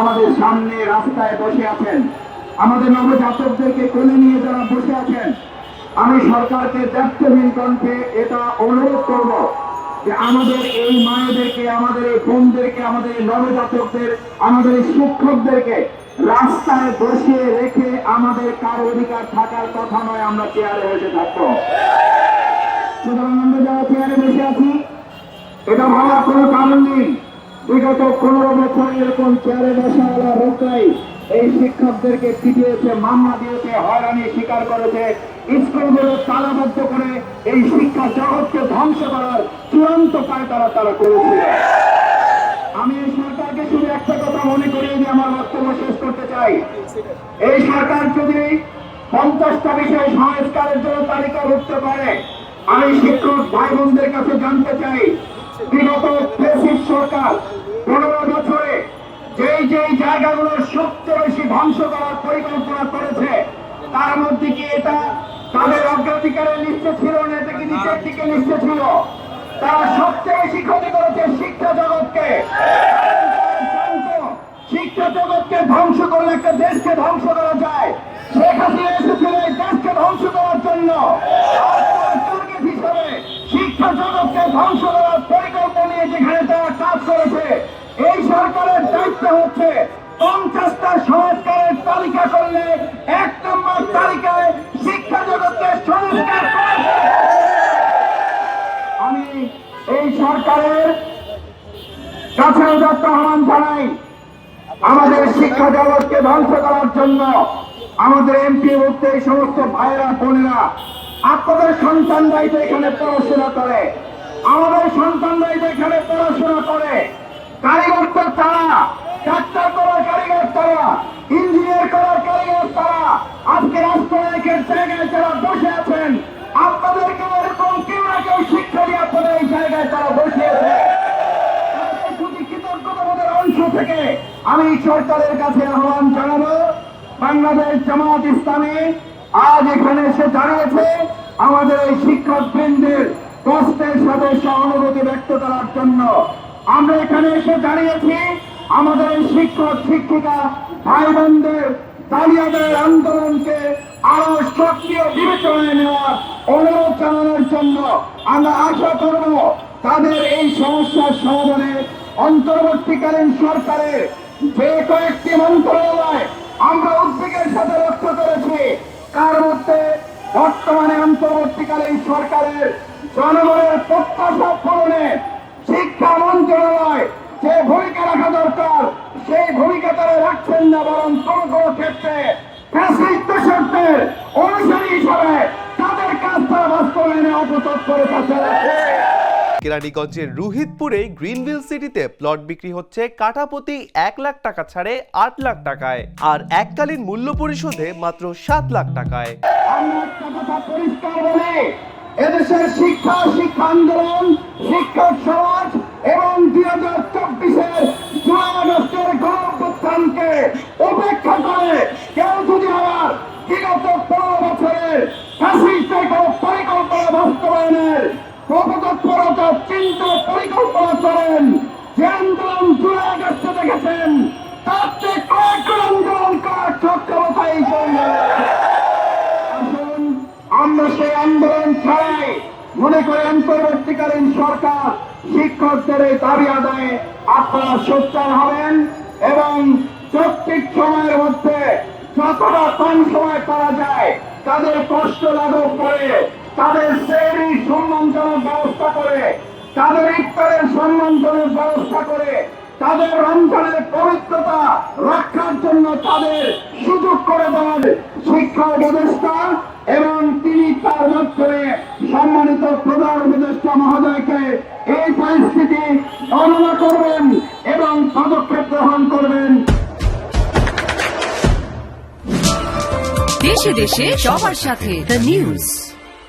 আমাদের সামনে রাস্তায় বসে আছেন। আমাদের নবজাতকদেরকে কোলে নিয়ে যারা বসে আছেন, আমি সরকারকে দায়িত্বহীন কণ্ঠে এটা অনুরোধ করব যে আমাদের এই মায়েদেরকে, আমাদের এই বোনদেরকে, আমাদের এই নবজাতকদের, আমাদের এই শিক্ষকদেরকে রাস্তায় বসিয়ে রেখে আমাদের কার অধিকার থাকার কথা নয়, আমরা চেয়ারে বসে থাকব। সুতরাং আমরা যারা চেয়ারে বসে আছি, এটা ভাবার কোনো কারণ নেই। বিগত পনেরো বছর এরকম চেয়ারে বসাওয়ালা লোকরাই এই শিক্ষকদেরকে পিটিয়েছে, মামলা দিয়েছে, হয়রানি স্বীকার করেছে। স্কুলগুলো তালাবদ্ধ করে এই শিক্ষা জগৎকে ধ্বংস করার চূড়ান্ত পায়তারা তারা করেছিল আমি এই সরকারকে শুধু একটা কথা মনে করিয়ে দিয়ে আমার বক্তব্য শেষ করতে চাই। এই সরকার যদি পঞ্চাশটা বিষয় সংস্কারের জন্য তালিকাভুক্ত করে, আমি শিক্ষক ভাই বোনদের কাছে জানতে চাই বিগত ফেসিস সরকার পনেরো বছরে যেই যেই জায়গাগুলো সবচেয়ে বেশি ধ্বংস করার পরিকল্পনা করেছে, তার মধ্যে কি এটা তাদের অগ্রাধিকারের লিস্টে ছিল না, এটা কি নিচের দিকে লিস্টে ছিল? তারা সবচেয়ে বেশি ক্ষতি করেছে শিক্ষা জগৎকে। শিক্ষা জগৎকে ধ্বংস করলে একটা দেশকে ধ্বংস করা যায়। শেখ হাসিনা এসেছিল এই দেশকে ধ্বংস করার জন্য। দায়িত্ব হচ্ছে, পঞ্চাশটা সংস্কারের তালিকা করলে এক নম্বর তালিকায় শিক্ষা জগৎকে সংস্কার করা আমি এই সরকারের কাছে আহ্বান জানাই, আমাদের শিক্ষা জগৎকে ধ্বংস করার জন্য আমাদের এমপি ভুক্ত এই সমস্ত ভাইরা বোনেরা, আপনাদের সন্তানরাই তো এখানে পড়াশোনা করে। আমাদের সন্তানরাই তো এখানে পড়াশোনা করে। কারিগর তো তারা ডাক্তার করার কারিগর তারা, ইঞ্জিনিয়ার করার কারিগর তারা। আজকে রাষ্ট্রনায়কের জায়গায় যারা বসে আছেন, আপনাদেরকে এরকম কেউ না কেউ শিক্ষা দিয়ে আপনাদের এই জায়গায় তারা বসে আছে। অংশ থেকে আমি সরকারের কাছে আহ্বান জানাব, বাংলাদেশ জামাত ইসলামী আজ এখানে এসে দাঁড়িয়েছে। আমাদের এই শিক্ষক বৃন্দের কষ্টের সাথে সহানুভূতি ব্যক্ত করার জন্য আমরা এখানে এসে দাঁড়িয়েছি। আমাদের শিক্ষক, শিক্ষিকা ভাই বোনদের দালিয়াদের আন্দোলনকে আরও সক্রিয় বিবেচনায় নেওয়ার অনুরোধ জানানোর জন্য আমরা আশা করব তাদের এই সমস্যার সমাধানে অন্তর্বর্তীকালীন সরকারের যে কয়েকটি মন্ত্রণালয় আমরা উদ্বেগের সাথে লক্ষ্য করেছি, তার মধ্যে বর্তমানে অন্তর্বর্তীকালীন সরকারের জনগণের প্রত্যাশা পূরণে শিক্ষা মন্ত্রণালয় যে ভূমিকা রাখা দরকার সেই ভূমিকা তারা রাখছেন না বরং কোন কোন ক্ষেত্রে ফ্যাসিস্ট দর্শকদের অনুসারী হিসাবে তাদের কাজ তারা বাস্তবায়নে অপতৎপরে পাশে রাখে কেরানীগঞ্জের রুহিতপুরে গ্রিনভিল সিটিতে প্লট বিক্রি হচ্ছে কাঠাপতি এক লাখ টাকা ছাড়ে আট লাখ টাকায় আর এককালীন মূল্য পরিশোধে মাত্র সাত লাখ টাকায়। এদেশের শিক্ষা শিক্ষা আন্দোলন শিক্ষক সমাজ এবং দুই হাজার চব্বিশের জুলাই আগস্টের গণঅভ্যুত্থানকে উপেক্ষা করে কেউ যদি আবার বিগত পনেরো বছরের ফ্যাসিস্টের কোনো পরিকল্পনা বাস্তবায়নের প্রপতৎপরতা চিন্তা পরিকল্পনা করেন। যে আন্দোলন জুলাই আগস্টে দেখেছেন তার চেয়ে কয়েক আন্দোলন করার সক্ষমতা এই আসুন, আমরা সেই আন্দোলন ছাড়াই মনে করে অন্তর্বর্তীকালীন সরকার শিক্ষকদের এই দাবি আদায়ে আপনারা সোচ্চার হবেন এবং চৌক্তিক সময়ের মধ্যে যতটা কম সময় পাওয়া যায়, তাদের কষ্ট লাঘব করে তাদের শ্রেণি সম্মানজনক ব্যবস্থা করে, তাদের ইফতারের সম্মানজনক ব্যবস্থা করে, তাদের রমজানের পবিত্রতা রক্ষার জন্য তাদের সুযোগ করে দেওয়ার শিক্ষা উপদেষ্টা এবং তিনি তার মাধ্যমে সম্মানিত প্রধান উপদেষ্টা মহোদয়কে এই পরিস্থিতি গণনা করবেন এবং পদক্ষেপ গ্রহণ করবেন। দেশে দেশে সবার সাথে দ্য নিউজ